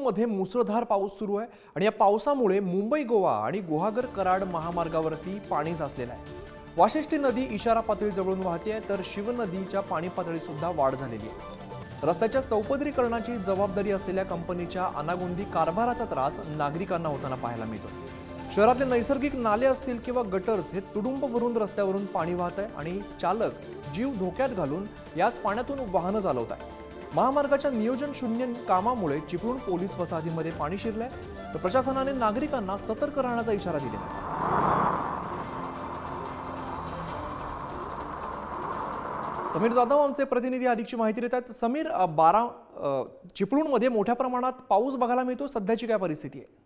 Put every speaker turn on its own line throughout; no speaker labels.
नागपूरमध्ये मुसळधार पाऊस सुरू आहे आणि या पावसामुळे मुंबई गोवा आणि गुहागर कराड महामार्गावरती पाणी साचलेलं आहे. वाशिष्ठी नदी इशारा पातळीजवळून वाहते तर शिव नदीच्या पाणी पातळीत सुद्धा वाढ झालेली आहे. रस्त्याच्या चौपदरीकरणाची जबाबदारी असलेल्या कंपनीच्या अनागोंदी कारभाराचा त्रास नागरिकांना होताना पाहायला मिळतो शहरातले नैसर्गिक नाले असतील किंवा गटर्स हे तुडुंब भरून रस्त्यावरून पाणी वाहत आहे आणि चालक जीव धोक्यात घालून याच पाण्यातून वाहनं चालवत आहे. महामार्गाच्या नियोजन शून्य कामामुळे चिपळूण पोलीस वसाहतीमध्ये पाणी शिरलंय. तर प्रशासनाने नागरिकांना सतर्क राहण्याचा इशारा दिला समीर जाधव आमचे प्रतिनिधी अधिकची माहिती देत आहेत. समीर बारा चिपळूणमध्ये मोठ्या प्रमाणात पाऊस बघायला मिळतो. सध्याची काय परिस्थिती आहे?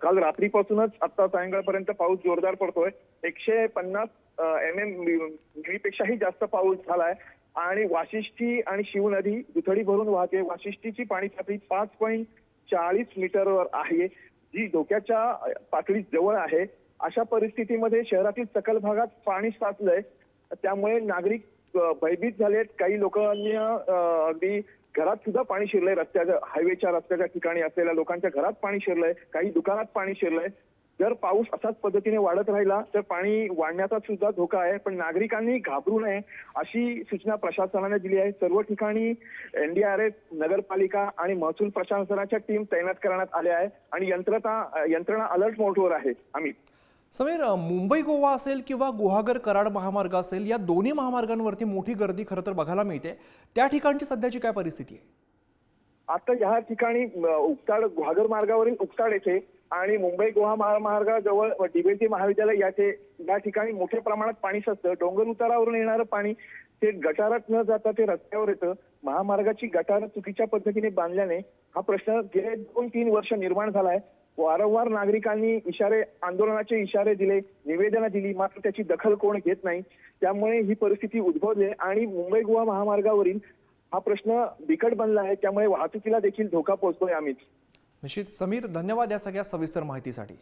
काल रात्रीपासूनच आता सायंकाळपर्यंत पाऊस जोरदार पडतोय. एकशे पन्नास एम एम पेक्षाही जास्त पाऊस झालाय. आणि वाशिष्ठी आणि शिव नदी दुथडी भरून वाहते. वाशिष्ठीची पाणी पातळी पाच पॉईंट चाळीस मीटरवर आहे. जी धोक्याच्या पातळी जवळ आहे. अशा परिस्थितीमध्ये शहरातील सकल भागात पाणी साचलंय. त्यामुळे नागरिक भयभीत झालेत. काही लोकांनी अगदी घरात सुद्धा पाणी शिरलंय. रस्त्याच्या हायवेच्या रस्त्याच्या ठिकाणी असलेल्या लोकांच्या घरात पाणी शिरलंय. काही दुकानात पाणी शिरलंय. जर पाऊस असाच पद्धतीने वाढत राहिला तर पाणी वाढण्याचा सुद्धा धोका आहे. पण नागरिकांनी घाबरू नये अशी सूचना प्रशासनाने दिली आहे. सर्व ठिकाणी एनडीआरएफ नगरपालिका आणि महसूल प्रशासनाच्या टीम तैनात करण्यात आल्या आहे आणि यंत्रणा यंत्रणा अलर्ट मोडवर आहे. आम्ही
समीर मुंबई गोवा असेल किंवा गुहागर कराड महामार्ग असेल या दोन्ही महामार्गांवरती मोठी गर्दी खरं तर बघायला मिळते. त्या ठिकाणची सध्याची काय परिस्थिती आहे?
आता या ठिकाणी उकताड गुहागर मार्गावरील उकताड येथे आणि मुंबई गोवा महामार्गाजवळ डीबीटी महाविद्यालय याचे या ठिकाणी मोठ्या प्रमाणात पाणी साचतं डोंगर उतारावरून येणारं पाणी ते गटारात न जाता ते रस्त्यावर येतं. महामार्गाची गटार चुकीच्या पद्धतीने बांधल्याने हा प्रश्न गेले दोन तीन वर्ष निर्माण झालाय. वारंवार नागरिकांनी इशारे आंदोलनाचे इशारे दिले निवेदनं दिली मात्र त्याची दखल कोण घेत नाही. त्यामुळे ही परिस्थिती उद्भवली आणि मुंबई गोवा महामार्गावरील हा प्रश्न बिकट बनला आहे. त्यामुळे वाहतुकीला देखील धोका पोहोचतोय आम्हीच
निश्चित समीर धन्यवाद या सगळ्या सविस्तर माहितीसाठी.